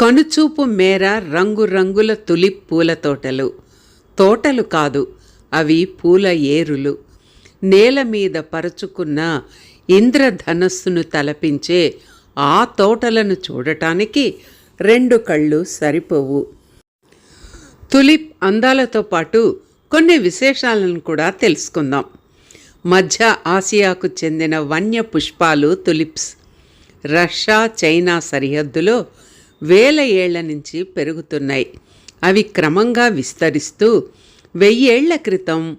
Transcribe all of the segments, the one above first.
కనుచూపు మేర రంగురంగుల తులిప్ పూల తోటలు. తోటలు కాదు అవి పూల ఏరులు. నేల మీద పరుచుకున్న ఇంద్రధనస్సును తలపించే ఆ తోటలను చూడటానికి రెండు కళ్ళు సరిపోవు. తులిప్ అందాలతో పాటు కొన్ని విశేషాలను కూడా తెలుసుకుందాం. మధ్య ఆసియాకు చెందిన వన్య పుష్పాలు తులిప్స్. రష్యా చైనా సరిహద్దులో వేల ఏళ్ళ నుంచి పెరుగుతున్నాయి. అవి క్రమంగా విస్తరిస్తూ వెయ్యేళ్ళ క్రితం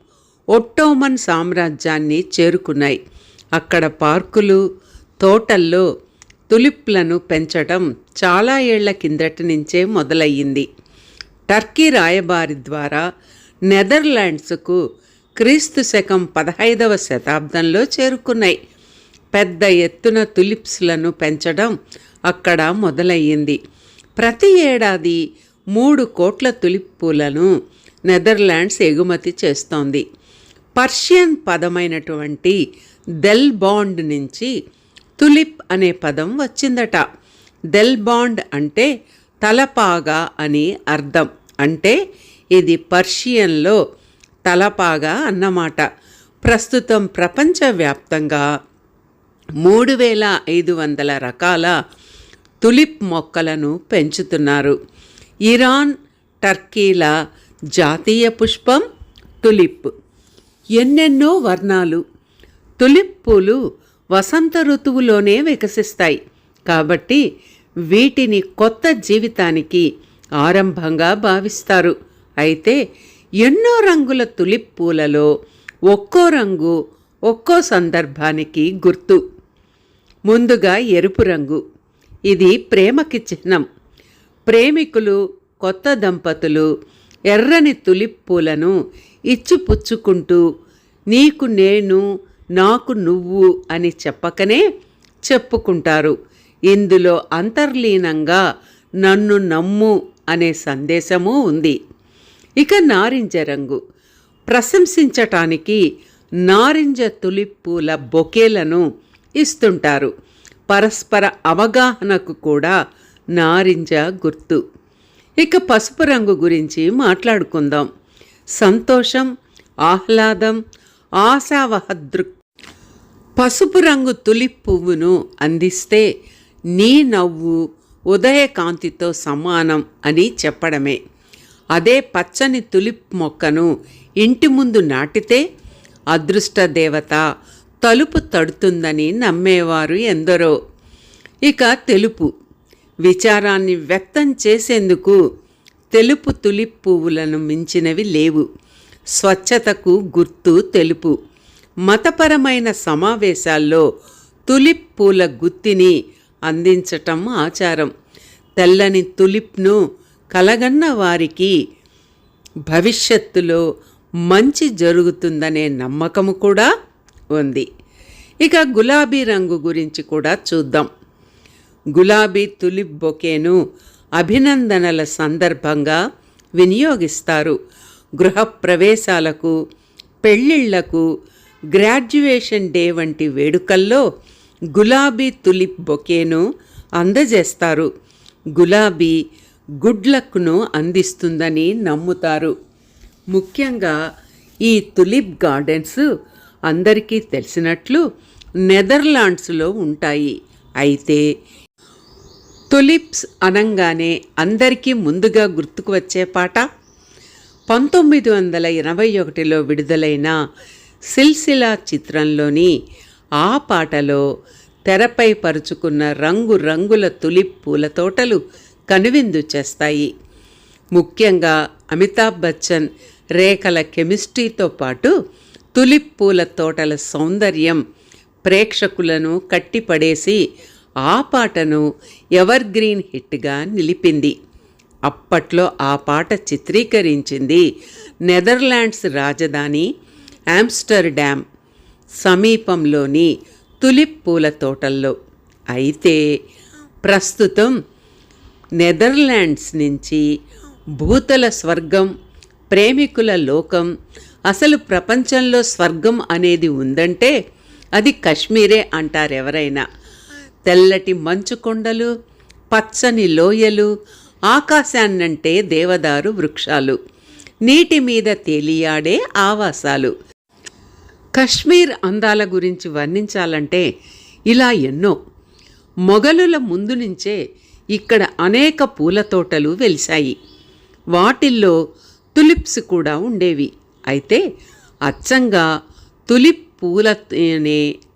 ఒట్టోమన్ సామ్రాజ్యాన్ని చేరుకున్నాయి. అక్కడ పార్కులు తోటల్లో తులిప్లను పెంచడం చాలా ఏళ్ళ కిందటి నుంచే మొదలయ్యింది. టర్కీ రాయబారి ద్వారా నెదర్లాండ్స్కు క్రీస్తు శకం పదహైదవ శతాబ్దంలో చేరుకున్నాయి. పెద్ద ఎత్తున తులిప్స్లను పెంచడం అక్కడ మొదలయ్యింది. ప్రతి ఏడాది మూడు కోట్ల తులిప్ పూలను నెదర్లాండ్స్ ఎగుమతి చేస్తోంది. పర్షియన్ పదమైనటువంటి దెల్ బాండ్ నుంచి తులిప్ అనే పదం వచ్చిందట. దెల్ బాండ్ అంటే తలపాగా అని అర్థం. అంటే ఇది పర్షియన్లో తలపాగా అన్నమాట. ప్రస్తుతం ప్రపంచవ్యాప్తంగా మూడు వేల ఐదు వందల రకాల తులిప్ మొక్కలను పెంచుతున్నారు. ఇరాన్ టర్కీల జాతీయ పుష్పం తులిప్. ఎన్నెన్నో వర్ణాలు. తులిప్ పూలు వసంత ఋతువులోనే వికసిస్తాయి. కాబట్టి వీటిని కొత్త జీవితానికి ఆరంభంగా భావిస్తారు. అయితే ఎన్నో రంగుల తులిప్ పూలలో ఒక్కో రంగు ఒక్కో సందర్భానికి గుర్తు. ముందుగా ఎరుపు రంగు. ఇది ప్రేమకి చిహ్నం. ప్రేమికులు కొత్త దంపతులు ఎర్రని తులిప్ పూలను ఇచ్చిపుచ్చుకుంటూ నీకు నేను నాకు నువ్వు అని చెప్పకనే చెప్పుకుంటారు. ఇందులో అంతర్లీనంగా నన్ను నమ్ము అనే సందేశము ఉంది. ఇక నారింజ రంగు. ప్రశంసించటానికి నారింజ తులిప్ పూల బొకేలను ఇస్తుంటారు. పరస్పర అవగాహనకు కూడా నారింజ గుర్తు. ఇక పసుపు రంగు గురించి మాట్లాడుకుందాం. సంతోషం ఆహ్లాదం ఆశావహదృక్ పసుపు రంగు తులిప్ పువ్వును అందిస్తే నీ నవ్వు ఉదయకాంతితో సమానం అని చెప్పడమే. అదే పచ్చని తులిప్ మొక్కను ఇంటి ముందు నాటితే అదృష్ట దేవత తలుపు తడుతుందని నమ్మేవారు ఎందరో. ఇక తెలుపు. విచారాన్ని వ్యక్తం చేసేందుకు తెలుపు తులిప్ పువ్వులను మించినవి లేవు. స్వచ్ఛతకు గుర్తు తెలుపు. మతపరమైన సమావేశాల్లో తులిప్ పూల గుత్తిని అందించటం ఆచారం. తెల్లని తులిప్ను కలగన్న వారికి భవిష్యత్తులో మంచి జరుగుతుందనే నమ్మకము కూడా ఉంది. ఇక గులాబీ రంగు గురించి కూడా చూద్దాం. గులాబీ తులిప్ బొకేను అభినందనల సందర్భంగా వినియోగిస్తారు. గృహప్రవేశాలకు పెళ్ళిళ్ళకు గ్రాడ్యుయేషన్ డే వంటి వేడుకల్లో గులాబీ తులిప్ బొకేను అందజేస్తారు. గులాబీ గుడ్ లక్ను అందిస్తుందని నమ్ముతారు. ముఖ్యంగా ఈ తులిప్ గార్డెన్స్ అందరికీ తెలిసినట్లు నెదర్లాండ్స్లో ఉంటాయి. అయితే తులిప్స్ అనంగానే అందరికీ ముందుగా గుర్తుకు వచ్చే పాట పంతొమ్మిది వందల ఎనభై ఒకటిలో విడుదలైన సిల్సిలా చిత్రంలోని ఆ పాటలో తెరపై పరుచుకున్న రంగు రంగుల తులిప్ పూల తోటలు కనువిందు చేస్తాయి. ముఖ్యంగా అమితాబ్ బచ్చన్ రేఖల కెమిస్ట్రీతో పాటు తులిప్ పూల తోటల సౌందర్యం ప్రేక్షకులను కట్టిపడేసి ఆ పాటను ఎవర్ గ్రీన్ హిట్గా నిలిపింది. అప్పట్లో ఆ పాట చిత్రీకరించింది నెదర్లాండ్స్ రాజధాని ఆమ్స్టర్డామ్ సమీపంలోని తులిప్ పూల తోటల్లో. అయితే ప్రస్తుతం నెదర్లాండ్స్ నుంచి భూతల స్వర్గం ప్రేమికుల లోకం అసలు ప్రపంచంలో స్వర్గం అనేది ఉందంటే అది కశ్మీరే అంటారెవరైనా తెల్లటి మంచు కొండలు పచ్చని లోయలు ఆకాశాన్నంటే దేవదారు వృక్షాలు. నీటి మీద తేలియాడే ఆవాసాలు. కశ్మీర్ అందాల గురించి వర్ణించాలంటే ఇలా ఎన్నో. మొఘలుల ముందు నుంచే ఇక్కడ అనేక పూల తోటలు వెలిశాయి. వాటిల్లో తులిప్స్ కూడా ఉండేవి. అయితే అచ్చంగా తులిప్ పూల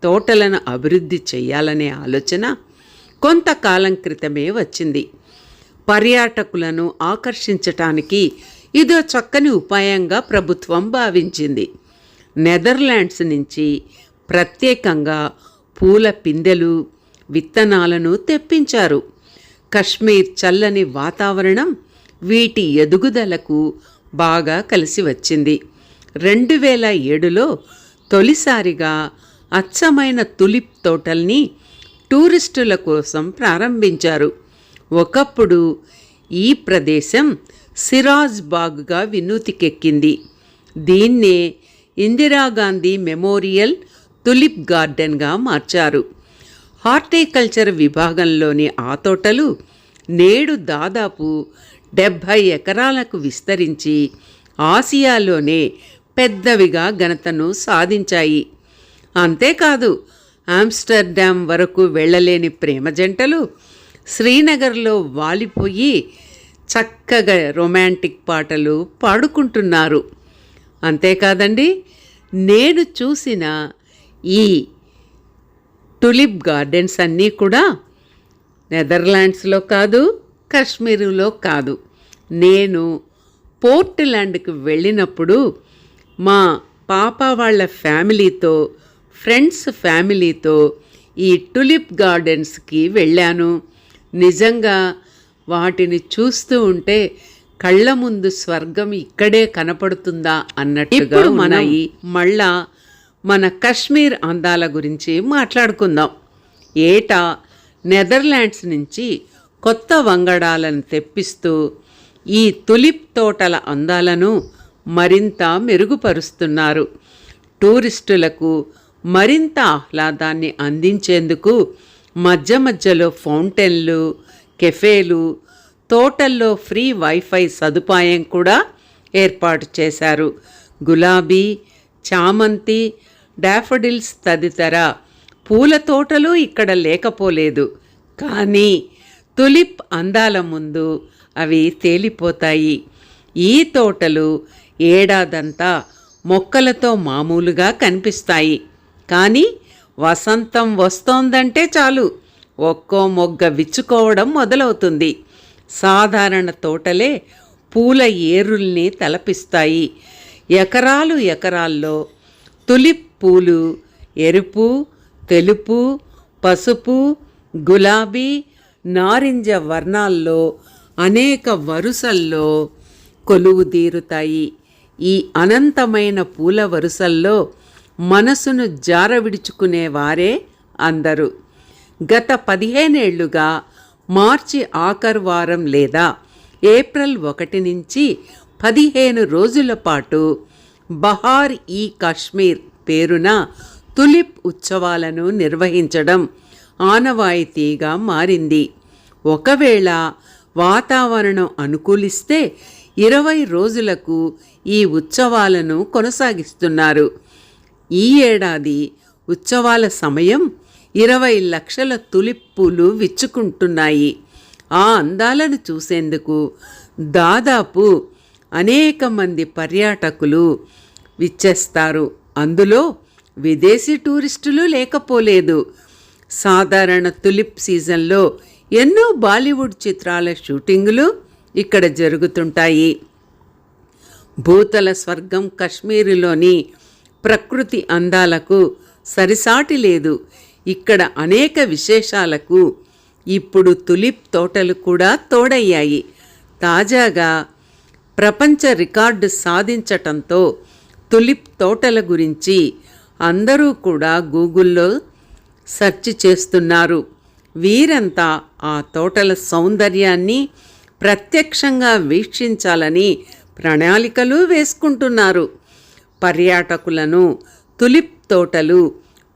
తోటలను అభివృద్ధి చేయాలనే ఆలోచన కొంతకాలం క్రితమే వచ్చింది. పర్యాటకులను ఆకర్షించటానికి ఇదో చక్కని ఉపాయంగా ప్రభుత్వం భావించింది. నెదర్లాండ్స్ నుంచి ప్రత్యేకంగా పూల పిందెలు విత్తనాలను తెప్పించారు. కశ్మీర్ చల్లని వాతావరణం వీటి ఎదుగుదలకు బాగా కలిసి వచ్చింది. రెండు వేల ఏడులో తొలిసారిగా అచ్చమైన తులిప్ తోటల్ని టూరిస్టుల కోసం ప్రారంభించారు. ఒకప్పుడు ఈ ప్రదేశం సిరాజ్ బాగ్గా వినూతికెక్కింది. దీన్నే ఇందిరాగాంధీ మెమోరియల్ తులిప్ గార్డెన్గా మార్చారు. హార్టికల్చర్ విభాగంలోని ఆ తోటలు నేడు దాదాపు డెబ్భై ఎకరాలకు విస్తరించి ఆసియాలోనే పెద్దవిగా ఘనతను సాధించాయి. అంతేకాదు ఆమ్స్టర్డామ్ వరకు వెళ్ళలేని ప్రేమ జంటలు శ్రీనగర్లో వాలిపోయి చక్కగా రొమాంటిక్ పాటలు పాడుకుంటున్నారు. అంతేకాదండి నేను చూసిన ఈ టులిప్ గార్డెన్స్ అన్నీ కూడా నెదర్లాండ్స్లో కాదు కాశ్మీరులో కాదు. నేను పోర్ట్లాండ్కి వెళ్ళినప్పుడు మా పాప వాళ్ళ ఫ్యామిలీతో ఫ్రెండ్స్ ఫ్యామిలీతో ఈ టులిప్ గార్డెన్స్కి వెళ్ళాను. నిజంగా వాటిని చూస్తూ ఉంటే కళ్ళ ముందు స్వర్గం ఇక్కడే కనపడుతుందా అన్నట్టుగా ఉన్నాయి. మళ్ళా మన కశ్మీర్ అందాల గురించి మాట్లాడుకుందాం. ఏటా నెదర్లాండ్స్ నుంచి కొత్త వంగడాలను తెప్పిస్తూ ఈ తులిప్ తోటల అందాలను మరింత మెరుగుపరుస్తున్నారు. టూరిస్టులకు మరింత ఆహ్లాదాన్ని అందించేందుకు మధ్య మధ్యలో ఫౌంటైన్లు కెఫేలు తోటల్లో ఫ్రీ వైఫై సదుపాయం కూడా ఏర్పాటు చేశారు. గులాబీ చామంతి డాఫడిల్స్ తదితర పూల తోటలు ఇక్కడ లేకపోలేదు. కానీ తులిప్ అందాల ముందు అవి తేలిపోతాయి. ఈ తోటలు ఏడాదంతా మొక్కలతో మామూలుగా కనిపిస్తాయి. కానీ వసంతం వస్తోందంటే చాలు. ఒక్కో మొగ్గ విచ్చుకోవడం మొదలవుతుంది. సాధారణ తోటలే పూల ఏరుల్ని తలపిస్తాయి. ఎకరాలు ఎకరాల్లో తులిప్ పూలు ఎరుపు తెలుపు పసుపు గులాబీ నారింజ వర్ణాల్లో అనేక వరుసల్లో కొలువు తీరుతాయి. ఈ అనంతమైన పూల వరుసల్లో మనసును జారవిడుచుకునేవారే అందరూ. గత పదిహేనేళ్ళుగా మార్చి ఆఖరు వారం లేదా ఏప్రిల్ ఒకటి నుంచి పదిహేను రోజుల పాటు బహార్ ఈ కాశ్మీర్ పేరున తులిప్ ఉత్సవాలను నిర్వహించడం ఆనవాయితీగా మారింది. ఒకవేళ వాతావరణం అనుకూలిస్తే ఇరవై రోజులకు ఈ ఉత్సవాలను కొనసాగిస్తున్నారు. ఈ ఏడాది ఉత్సవాల సమయం ఇరవై లక్షల తులిప్పులు విచ్చుకుంటున్నాయి. ఆ అందాలను చూసేందుకు దాదాపు అనేక మంది పర్యాటకులు విచ్చేస్తారు. అందులో విదేశీ టూరిస్టులు లేకపోలేదు. సాధారణ తులిప్ సీజన్లో ఎన్నో బాలీవుడ్ చిత్రాల షూటింగులు ఇక్కడ జరుగుతుంటాయి. భూతల స్వర్గం కశ్మీరులోని ప్రకృతి అందాలకు సరిసాటి లేదు. ఇక్కడ అనేక విశేషాలకు ఇప్పుడు తులిప్ తోటలు కూడా తోడయ్యాయి. తాజాగా ప్రపంచ రికార్డు సాధించటంతో తులిప్ తోటల గురించి అందరూ కూడా గూగుల్లో సెర్చ్ చేస్తున్నారు. వీరంతా ఆ తోటల సౌందర్యాన్ని ప్రత్యక్షంగా వీక్షించాలని ప్రణాళికలు వేసుకుంటున్నారు. పర్యాటకులను తులిప్ తోటలు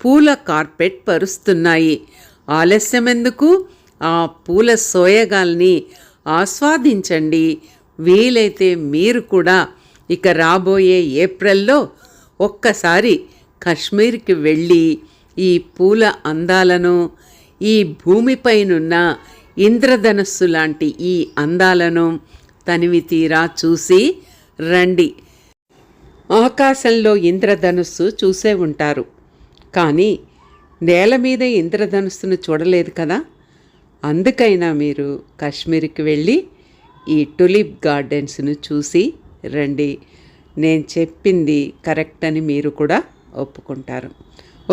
పూల కార్పెట్ పరుస్తున్నాయి. ఆలస్యమెందుకు ఆ పూల సోయగాల్ని ఆస్వాదించండి. వీలైతే మీరు కూడా ఇక రాబోయే ఏప్రిల్లో ఒక్కసారి కశ్మీర్కి వెళ్ళి ఈ పూల అందాలను ఈ భూమిపైనున్న ఇంద్రధనస్సు లాంటి ఈ అందాలను తనివి తీరా చూసి రండి. ఆకాశంలో ఇంద్రధనుస్సు చూసే ఉంటారు. కానీ నేల మీద ఇంద్రధనుస్సును చూడలేదు కదా? అందుకైనా మీరు కాశ్మీర్కి వెళ్ళి ఈ టులిప్ గార్డెన్స్ను చూసి రండి. నేను చెప్పింది కరెక్ట్ అని మీరు కూడా ఒప్పుకుంటారు.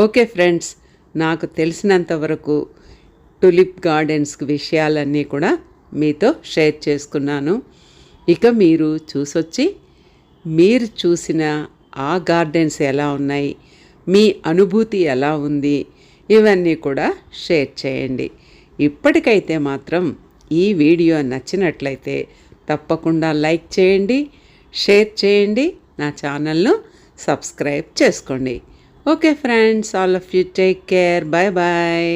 ఓకే ఫ్రెండ్స్ నాకు తెలిసినంత వరకు టులిప్ గార్డెన్స్ విషయాలన్నీ కూడా మీతో షేర్ చేసుకున్నాను. ఇక మీరు చూసొచ్చి మీరు చూసిన ఆ గార్డెన్స్ ఎలా ఉన్నాయి మీ అనుభూతి ఎలా ఉంది ఇవన్నీ కూడా షేర్ చేయండి. ఇప్పటికైతే మాత్రం ఈ వీడియో నచ్చినట్లయితే తప్పకుండా లైక్ చేయండి షేర్ చేయండి నా ఛానల్ను సబ్స్క్రైబ్ చేసుకోండి. Okay friends all of you take care bye bye